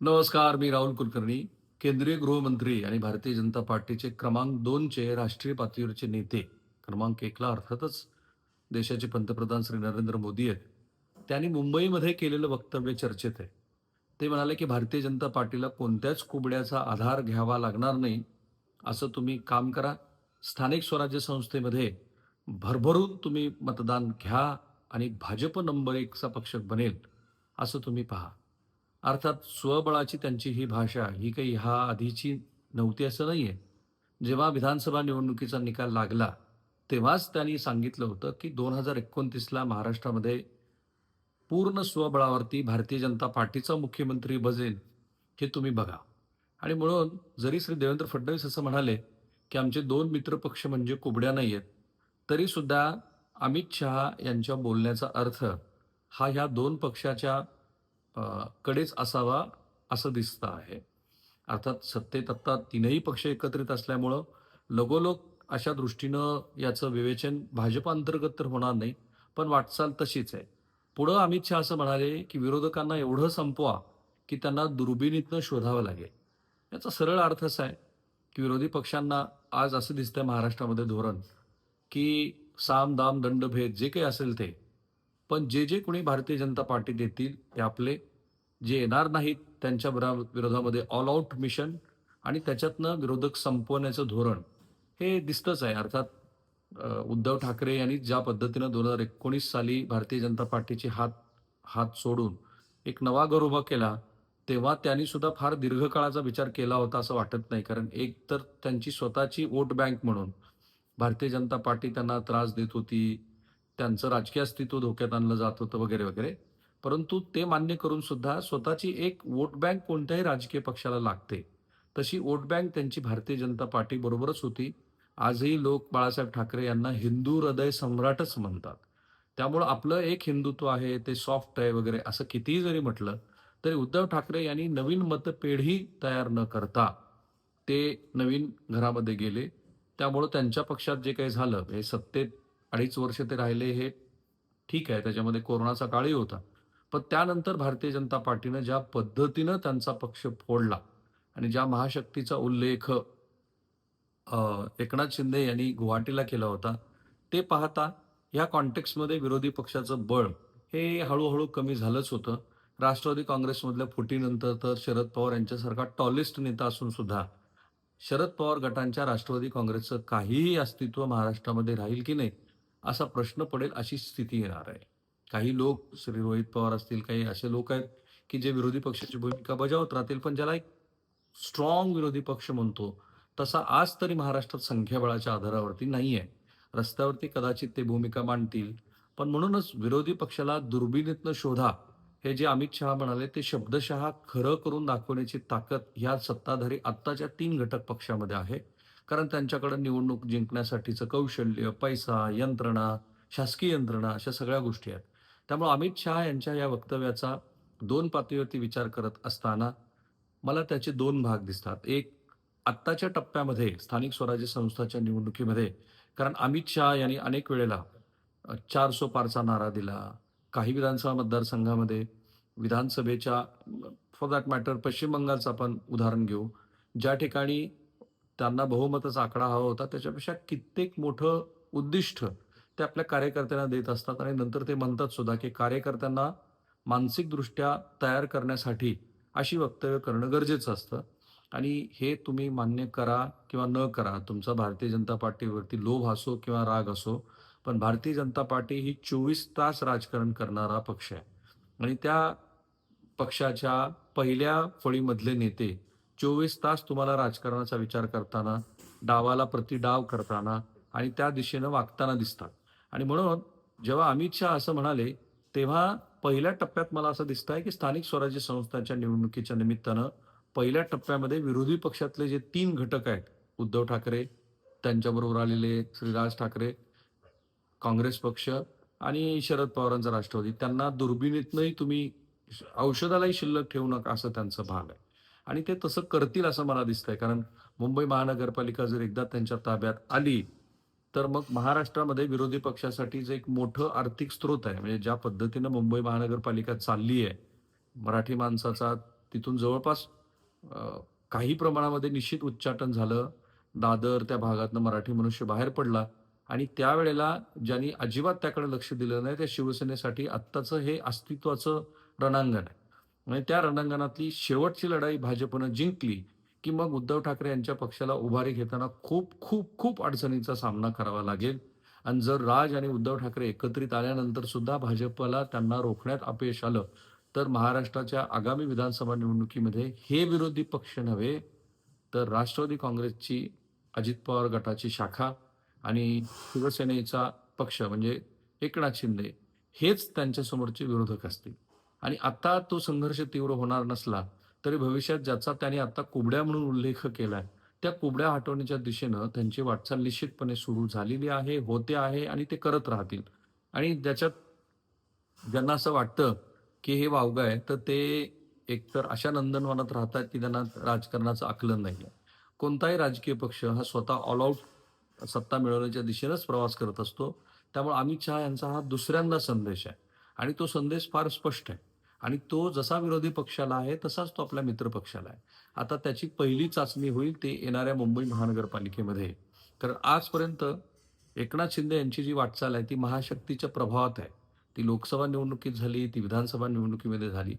नमस्कार मी राहुल कुलकर्णी. केंद्रीय गृहमंत्री आणि भारतीय जनता पार्टीचे क्रमांक दोनचे राष्ट्रीय पातळीवरचे नेते क्रमांक एकला अर्थातच देशाचे पंतप्रधान श्री नरेंद्र मोदी आहेत. त्यांनी मुंबईमध्ये केलेलं वक्तव्य चर्चेत आहे. ते म्हणाले की भारतीय जनता पार्टीला कोणत्याच कुबड्याचा आधार घ्यावा लागणार नाही. असं तुम्ही काम करा. स्थानिक स्वराज्य संस्थेमध्ये भरभरून तुम्ही मतदान घ्या आणि भाजप नंबर एकचा पक्ष बनेल असं तुम्ही पहा. अर्थात स्वबळाची त्यांची ही भाषा ही काही ह्या आधीची नव्हती असं नाही आहे जेव्हा विधानसभा निवडणुकीचा निकाल लागला तेव्हाच त्यांनी सांगितलं होतं की दोन हजार एकोणतीसला महाराष्ट्रामध्ये पूर्ण स्वबळावरती भारतीय जनता पार्टीचा मुख्यमंत्री बजेल हे तुम्ही बघा. आणि म्हणून जरी श्री देवेंद्र फडणवीस असं म्हणाले की आमचे दोन मित्रपक्ष म्हणजे कुबड्या नाही आहेत तरीसुद्धा अमित शहा यांच्या बोलण्याचा अर्थ हा ह्या दोन पक्षाच्या कडेच असावा असं दिसतं आहे. अर्थात सत्तेत आत्ता तीनही पक्ष एकत्रित असल्यामुळं लगोलोग अशा दृष्टीनं याचं विवेचन भाजप अंतर्गत तर होणार नाही पण वाटचाल तशीच आहे. पुढं अमित शहा असं म्हणाले की विरोधकांना एवढं संपवा की त्यांना दुर्बिणीतनं शोधावं लागेल. याचा सरळ अर्थ असा आहे की विरोधी पक्षांना आज असं दिसतंय महाराष्ट्रामध्ये धोरण की साम दाम दंड भेद जे काही असेल ते पण जे जे कोणी भारतीय जनता पार्टी देतील ते आपले जे येणार नाहीत त्यांच्या विरोधामध्ये ऑल आउट मिशन आणि त्याच्यातनं विरोधक संपवण्याचं धोरण हे दिसतंच आहे. अर्थात उद्धव ठाकरे यांनी ज्या पद्धतीनं दोन हजार एकोणीस साली भारतीय जनता पार्टीचे हात हात सोडून एक नवा घर उभा केला तेव्हा त्यांनी सुद्धा फार दीर्घकाळाचा विचार केला होता असं वाटत नाही. कारण एक तर त्यांची स्वतःची वोट बँक म्हणून भारतीय जनता पार्टी त्यांना त्रास देत होती त्यांचं राजकीय अस्तित्व धोक्यात आणलं जात होतं वगैरे वगैरे. परंतु ते मान्य करून सुद्धा स्वतःची एक वोट बँक कोणत्याही राजकीय पक्षाला लागते. तशी वोट बँक त्यांची भारतीय जनता पार्टी बरोबरच होती. आजही लोक बाळासाहेब ठाकरे यांना हिंदू हृदय सम्राटच म्हणतात. त्यामुळं आपलं एक हिंदुत्व आहे ते सॉफ्ट आहे वगैरे असं कितीही जरी म्हटलं तरी उद्धव ठाकरे यांनी नवीन मतपेढी तयार न करता ते नवीन घरामध्ये गेले. त्यामुळं त्यांच्या पक्षात जे काही झालं हे सत्तेत अडीच वर्ष ते राहिले हे ठीक आहे त्याच्यामध्ये कोरोनाचा काळही होता. पण त्यानंतर भारतीय जनता पार्टीनं ज्या पद्धतीनं त्यांचा पक्ष फोडला आणि ज्या महाशक्तीचा उल्लेख एकनाथ शिंदे यांनी गुवाहाटीला केला होता ते पाहता या कॉन्टेक्स्टमध्ये विरोधी पक्षाचं बळ हे हळूहळू कमी झालंच होतं. राष्ट्रवादी काँग्रेसमधल्या फुटीनंतर तर शरद पवार यांच्यासारखा टॉलिस्ट नेता असून सुद्धा शरद पवार गटांच्या राष्ट्रवादी काँग्रेसचं काहीही अस्तित्व महाराष्ट्रामध्ये राहील की नाही असा प्रश्न पडेल अशी स्थिती येणार आहे. काही लोक श्री रोहित पवार असतील काही असे लोक आहेत की जे विरोधी पक्षाची भूमिका बजावत राहतील पण ज्याला एक स्ट्रॉंग विरोधी पक्ष म्हणतो तसा आज तरी महाराष्ट्रात संख्याबळाच्या आधारावरती नाही आहे रस्त्यावरती कदाचित ते भूमिका मांडतील पण म्हणूनच विरोधी पक्षाला दुर्बिणीतनं शोधा हे जे अमित शहा म्हणाले ते शब्दशः खरं करून दाखवण्याची ताकद ह्या सत्ताधारी आत्ताच्या तीन घटक पक्षामध्ये आहे. कारण त्यांच्याकडं निवडणूक जिंकण्यासाठीचं कौशल्य पैसा यंत्रणा शासकीय यंत्रणा अशा सगळ्या गोष्टी आहेत. त्यामुळे अमित शहा यांच्या या वक्तव्याचा दोन पातळीवरती विचार करत असताना मला त्याचे दोन भाग दिसतात. एक आत्ताच्या टप्प्यामध्ये स्थानिक स्वराज्य संस्थाच्या निवडणुकीमध्ये कारण अमित शहा यांनी अनेक वेळेला चार सो पारचा नारा दिला. काही विधानसभा मतदारसंघामध्ये विधानसभेच्या फॉर दॅट मॅटर पश्चिम बंगालचं आपण उदाहरण घेऊ. ज्या ठिकाणी त्यांना बहुमताचा आकडा हवा होता. त्याच्यापेक्षा कित्येक मोठं उद्दिष्ट ते आपल्या कार्यकर्त्यांना देत असतात आणि नंतर ते म्हणतात सुद्धा की कार्यकर्त्यांना मानसिकदृष्ट्या तयार करण्यासाठी अशी वक्तव्य करणं गरजेचं असतं. आणि हे तुम्ही मान्य करा किंवा न करा तुमचा भारतीय जनता पार्टीवरती लोभ असो किंवा राग असो पण भारतीय जनता पार्टी ही चोवीस तास राजकारण करणारा पक्ष आहे. आणि त्या पक्षाच्या पहिल्या फळीमधले नेते चोवीस तास तुम्हाला राजकारणाचा विचार करताना डावाला प्रतिडाव करताना आणि त्या दिशेनं वागताना दिसतात. आणि म्हणून जेव्हा अमित शहा असं म्हणाले तेव्हा पहिल्या टप्प्यात मला असं दिसत आहे की स्थानिक स्वराज्य संस्थांच्या निवडणुकीच्या निमित्तानं पहिल्या टप्प्यामध्ये विरोधी पक्षातले जे तीन घटक आहेत उद्धव ठाकरे त्यांच्याबरोबर आलेले श्री राज ठाकरे काँग्रेस पक्ष आणि शरद पवारांचा राष्ट्रवादी त्यांना दुर्बिणीतनंही तुम्ही औषधालाही शिल्लक ठेवू नका असं त्यांचं भाग आहे. आणि ते तसं करतील असं मला दिसतंय कारण मुंबई महानगरपालिका जर एकदा त्यांच्या ताब्यात आली तर मग महाराष्ट्रामध्ये विरोधी पक्षासाठी जे एक मोठं आर्थिक स्रोत आहे म्हणजे ज्या पद्धतीनं मुंबई महानगरपालिका चालली आहे मराठी माणसाचा तिथून जवळपास काही प्रमाणामध्ये निश्चित उच्चाटन झालं. दादर त्या भागातनं मराठी मनुष्य बाहेर पडला आणि त्यावेळेला ज्यांनी अजिबात त्याकडे लक्ष दिलं नाही, त्या शिवसेनेसाठी आत्ताचं हे अस्तित्वाचं रणांगण आहे. आणि त्या रणांगणातली शेवटची लढाई भाजपनं जिंकली, की मग उद्धव ठाकरे यांच्या पक्षाला उभारी घेताना खूप, खूप, खूप अडचणींचा सामना करावा लागेल. आणि जर राज आणि उद्धव ठाकरे एकत्रित आल्यानंतर सुद्धा भाजपला त्यांना रोखण्यात अपयश आलं, तर महाराष्ट्राच्या आगामी विधानसभा निवडणुकीमध्ये हे विरोधी पक्ष नव्हे, तर राष्ट्रवादी काँग्रेसची अजित पवार गटाची शाखा आणि शिवसेनेचा पक्ष म्हणजे एकनाथ शिंदे हेच त्यांच्यासमोरचे विरोधक असतील. आणि आता तो संघर्ष तीव्र होणार नसला, तरी भविष्यात ज्याचा त्यांनी आता कुबड्या म्हणून उल्लेख केलाय, त्या कुबड्या हटवण्याच्या दिशेनं त्यांची वाटचाल निश्चितपणे सुरू झालेली आहे, होते आहे आणि ते करत राहतील. आणि ज्याच्यात ज्यांना असं वाटतं, की हे वावगं आहे, तर ते एकतर अशा नंदनवनात राहतात, की त्यांना राजकारणाचं आकलन नाही कोणताही राजकीय पक्ष हा स्वतः ऑल आउट सत्ता मिळवण्याच्या दिशेनंच प्रवास करत असतो. त्यामुळे अमित शहा यांचा हा दुसऱ्यांदा संदेश आहे आणि तो संदेश फार स्पष्ट आहे आणि तो जसा विरोधी पक्षाला आहे, तसाच तो आपल्या मित्र पक्षाला आहे. आता त्याची पहिली चाचणी होईल ते येणाऱ्या मुंबई महानगरपालिकेमध्ये. कारण आजपर्यंत एकनाथ शिंदे यांची जी वाटचाल आहे, ती महाशक्तीच्या प्रभावात आहे. ती लोकसभा निवडणुकीत झाली, ती विधानसभा निवडणुकीमध्ये झाली.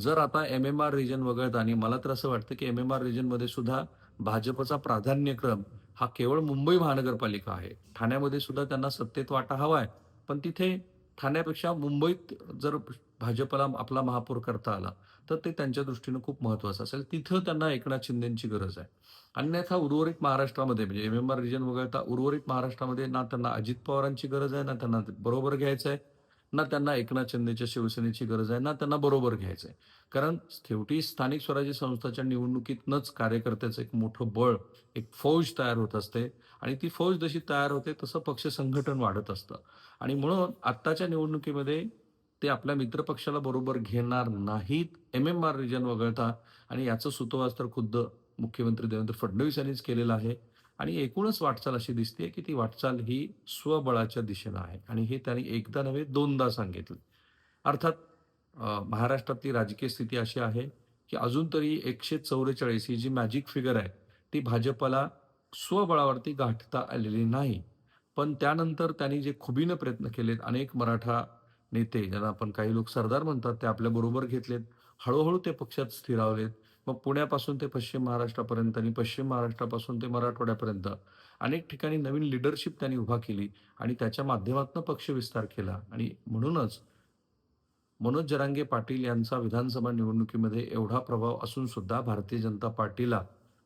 जर आता एम-एम-आर रिजन वगळता आणि मला तर असं वाटतं, की एम-एम-आर रिजनमध्ये सुद्धा भाजपचा प्राधान्यक्रम हा केवळ मुंबई महानगरपालिका आहे. ठाण्यामध्ये सुद्धा त्यांना सत्तेत वाटा हवा आहे. पण तिथे ठाण्यापेक्षा मुंबईत जर भाजपला आपला महापौर करता आला, तर ते त्यांच्या दृष्टीनं खूप महत्त्वाचं असेल. तिथं त्यांना एकनाथ शिंदेची गरज आहे. अन्यथा उर्वरित महाराष्ट्रामध्ये म्हणजे एम-एम-आर रिजन वगळता उर्वरित महाराष्ट्रामध्ये ना त्यांना अजित पवारांची गरज आहे, ना त्यांना बरोबर घ्यायचं आहे, ना त्यांना एकनाथ शिंदेच्या शिवसेनेची गरज आहे, ना त्यांना बरोबर घ्यायचं आहे. कारण शेवटी स्थानिक स्वराज्य संस्थाच्या निवडणुकीतनंच कार्यकर्त्याचं एक मोठं बळ, एक फौज तयार होत असते आणि ती फौज जशी तयार होते, तसं पक्ष संघटन वाढत असतं. आणि म्हणून आत्ताच्या निवडणुकीमध्ये ते आपल्या मित्रपक्षाला बरोबर घेणार नाहीत, एम-एम-आर रिजन वगळता आणि याचं सुतोवाच तर खुद्द मुख्यमंत्री देवेंद्र फडणवीस यांनीच केलेलं आहे. आणि एकूणच वाटचाल अशी दिसते की ती वाटचाल ही स्वबळाच्या दिशेनं आहे आणि हे त्यांनी एकदा नव्हे दोनदा सांगितलं. अर्थात महाराष्ट्रातली राजकीय स्थिती अशी आहे, की अजून तरी 144 ही जी मॅजिक फिगर आहे, ती भाजपला स्वबळावरती गाठता आलेली नाही. पण त्यानंतर त्यांनी जे खुबीनं प्रयत्न केलेत, अनेक मराठा नेते ज्यांना आपण काही लोक सरदार म्हणतात, ते आपल्या बरोबर घेतलेत. हळूहळू ते पक्षात स्थिरावलेत. मग पुण्यापासून ते पश्चिम महाराष्ट्रापर्यंत आणि पश्चिम महाराष्ट्रापासून ते मराठवाड्यापर्यंत अनेक ठिकाणी नवीन लीडरशिप त्यांनी उभा केली आणि त्याच्या माध्यमातून पक्ष विस्तार केला. आणि म्हणूनच मनोज जरांगे पाटील यांचा विधानसभा निवडणुकीमध्ये एवढा प्रभाव असून सुद्धा भारतीय जनता पार्टीला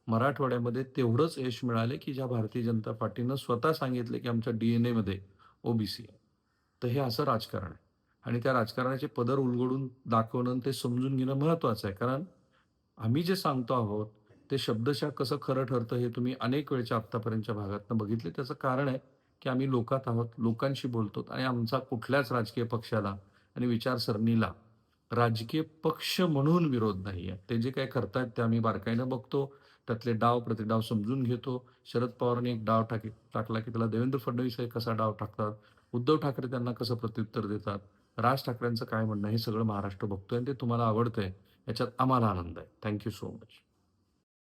मराठवाड्यामध्ये तेवढंच यश मिळाले, की ज्या भारतीय जनता पार्टीनं स्वतः सांगितले, की आमच्या डी-एन-एमध्ये ओबीसी सी तर हे असं राजकारण आहे. आणि त्या राजकारणाचे पदर उलगडून दाखवणं ते समजून घेणं महत्त्वाचं आहे. कारण आम्ही जे सांगतो आहोत, ते शब्दशः कसं खरं ठरतं हे तुम्ही अनेक वेळच्या आत्तापर्यंतच्या भागातनं बघितले. त्याचं कारण आहे, की आम्ही लोकात आहोत, लोकांशी बोलतो आणि आमचा कुठल्याच राजकीय पक्षाला आणि विचारसरणीला राजकीय पक्ष म्हणून विरोध नाही आहे ते जे काय करतायत ते आम्ही बारकाईनं बघतो. त्यातले डाव, प्रतिडाव समजून घेतो. शरद पवारांनी एक डाव टाकी टाकला, की त्याला देवेंद्र फडणवीस हे कसा डाव टाकतात, उद्धव ठाकरे त्यांना कसं प्रत्युत्तर देतात, राज ठाकरेंचं काय म्हणणं हे सगळं महाराष्ट्र बघतोय आणि ते तुम्हाला आवडतंय याच्यात आम्हाला आनंद आहे. Thank you so much.